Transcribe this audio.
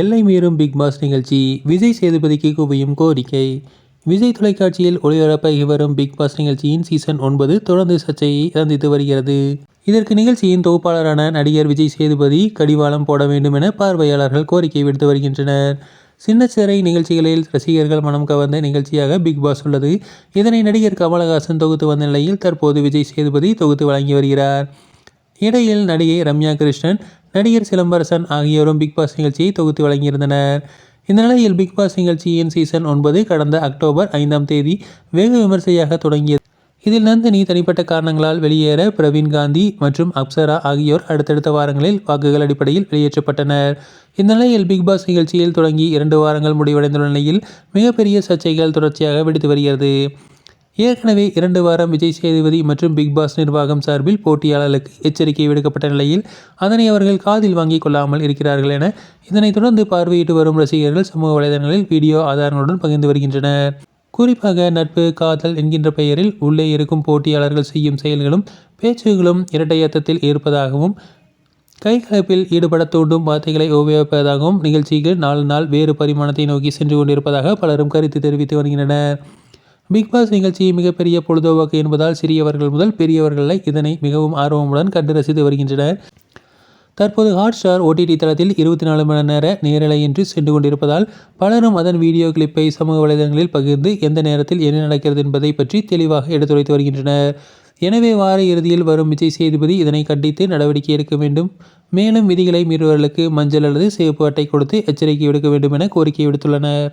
எல்லை மீறும் big pass நிகழ்ச்சி. விஜய் சேதுபதிக்கு குவியும் கோரிக்கை. விஜய் தொலைக்காட்சியில் ஒளிபரப்பாகி வரும் பிக் பாஸ் நிகழ்ச்சியின் சீசன் ஒன்பது தொடர்ந்து சர்ச்சையை சந்தித்து வருகிறது. இதற்கு நிகழ்ச்சியின் தொகுப்பாளரான நடிகர் விஜய் சேதுபதி கடிவாளம் போட வேண்டும் என பார்வையாளர்கள் கோரிக்கை விடுத்து வருகின்றனர். சின்னச்சிறை நிகழ்ச்சிகளில் ரசிகர்கள் மனம் கவர்ந்த நிகழ்ச்சியாக பிக் பாஸ் உள்ளது. இதனை நடிகர் கமலஹாசன் தொகுத்து வந்த நிலையில் தற்போது விஜய் சேதுபதி தொகுத்து வழங்கி வருகிறார். இடையில் நடிகை ரம்யா கிருஷ்ணன் நடிகர் சிலம்பரசன் ஆகியோரும் பிக் பாஸ் நிகழ்ச்சியை தொகுத்து வழங்கியிருந்தனர். இந்த நிலையில் பிக் பாஸ் நிகழ்ச்சியின் சீசன் ஒன்பது கடந்த அக்டோபர் ஐந்தாம் தேதி வெகு விமர்சையாக தொடங்கியது. இதில் நந்தினி தனிப்பட்ட காரணங்களால் வெளியேற பிரவீன் காந்தி மற்றும் அப்சரா ஆகியோர் அடுத்தடுத்த வாரங்களில் வாக்குகள் அடிப்படையில் வெளியேற்றப்பட்டனர். இந்த நிலையில் பிக் பாஸ் நிகழ்ச்சியில் தொடங்கி இரண்டு வாரங்கள் முடிவடைந்துள்ள நிலையில் மிகப்பெரிய சர்ச்சைகள் தொடர்ச்சியாக வெடித்து வருகிறது. ஏற்கனவே இரண்டு வாரம் விஜய் சேதுபதி மற்றும் பிக் பாஸ் நிர்வாகம் சார்பில் போட்டியாளர்களுக்கு எச்சரிக்கை விடுக்கப்பட்ட நிலையில் அதனை அவர்கள் காதில் வாங்கிக் கொள்ளாமல் இருக்கிறார்கள் என இதனைத் தொடர்ந்து பார்வையிட்டு வரும் ரசிகர்கள் சமூக வலைதளங்களில் வீடியோ ஆதாரங்களுடன் பகிர்ந்து வருகின்றனர். குறிப்பாக நட்பு காதல் என்கின்ற பெயரில் உள்ளே இருக்கும் போட்டியாளர்கள் செய்யும் செயல்களும் பேச்சுகளும் இரட்டையத்தத்தில் இருப்பதாகவும் கைகலப்பில் ஈடுபட தூண்டும் வார்த்தைகளை உபயோகிப்பதாகவும் நிகழ்ச்சிகள் நாலு நாள் வேறு பரிமாணத்தை நோக்கி சென்று கொண்டிருப்பதாக பலரும் கருத்து தெரிவித்து வருகின்றனர். பிக் பாஸ் நிகழ்ச்சி மிகப்பெரிய பொழுதுபோக்கு என்பதால் சிறியவர்கள் முதல் பெரியவர்களை இதனை மிகவும் ஆர்வமுடன் கண்டு ரசித்து வருகின்றனர். தற்போது ஹாட் ஸ்டார் ஓடிடி தளத்தில் இருபத்தி நாலு மணி நேர நேரலையின்றி சென்று கொண்டிருப்பதால் பலரும் அதன் வீடியோ கிளிப்பை சமூக வலைதளங்களில் பகிர்ந்து எந்த நேரத்தில் என்ன நடக்கிறது என்பதை பற்றி தெளிவாக எடுத்துரைத்து வருகின்றனர். எனவே வார இறுதியில் வரும் விஜய் சேதுபதி இதனை கண்டித்து நடவடிக்கை எடுக்க வேண்டும். மேலும் விதிகளை மீறுவர்களுக்கு மஞ்சள் அல்லது சிவப்பு அட்டை கொடுத்து எச்சரிக்கை விடுக்க வேண்டும் என கோரிக்கை விடுத்துள்ளனர்.